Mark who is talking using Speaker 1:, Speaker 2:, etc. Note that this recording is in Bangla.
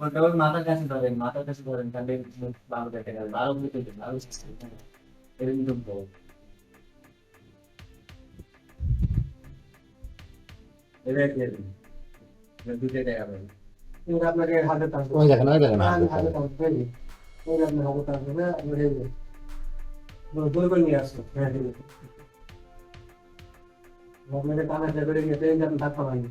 Speaker 1: ওটা ওর মাথার কাছে ধরেন মাথার কাছে ধরেন তাহলে বারো কেটে গেল বারো কেটে গেল বারো হ্যাঁ, এরকম তো
Speaker 2: আপনাকে হাতে হ্যাঁ, হ্যাঁ, আপনাকে নিয়ে আসুন আপনাকে টানা করে গিয়ে ট্রেন আপনি ধাক্কা মারিনি